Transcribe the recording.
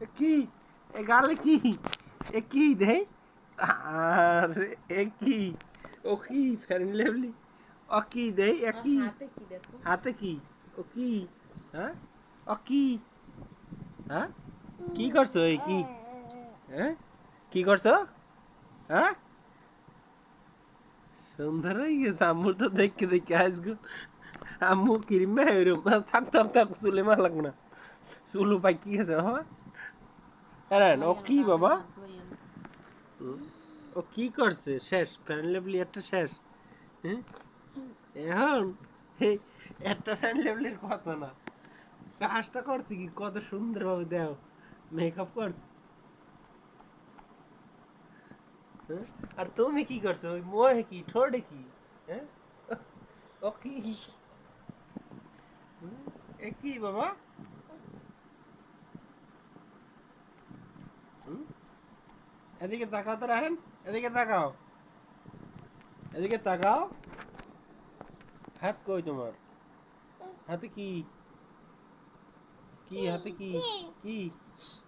এ কি এ গালে কি? এ কি দেই আরে এ কি ও কি ফ্যান লেভলি ও কি দেই এ কি হাতে কি দেখো? হাতে কি? ও কি হ্যাঁ? ও কি হ্যাঁ? কি করছ এই কি? হ্যাঁ? কি করছ? হ্যাঁ? সুন্দর হয়ে গেছে আম্মুর তো দেখতে দেখতে আসগো আম্মু কিরিমে থাক থাক থাক চুলে মার লাগবে না। চুলু পাই কি গেছে বাবা। আরে ও কি বাবা? ও কি করছে? শেষ ফ্যান লেভেলিয়ারটা শেষ। হ্যাঁ এখন একটা ফ্যান লেভেলের কথা না। কাজটা করছে কি? কত সুন্দরভাবে দেও। মেকআপ করছে। হ্যাঁ? আর তুমি কি করছ? ওই মোহে কি ঠোঁটে কি? হ্যাঁ ও কি? এ কি বাবা? এদিকে তাকাও তো রাহেন এদিকে তাকাও। এদিকে তাকাও। হাত কই তোমার? হাতে কি? কি হাতে কি? কি? এ?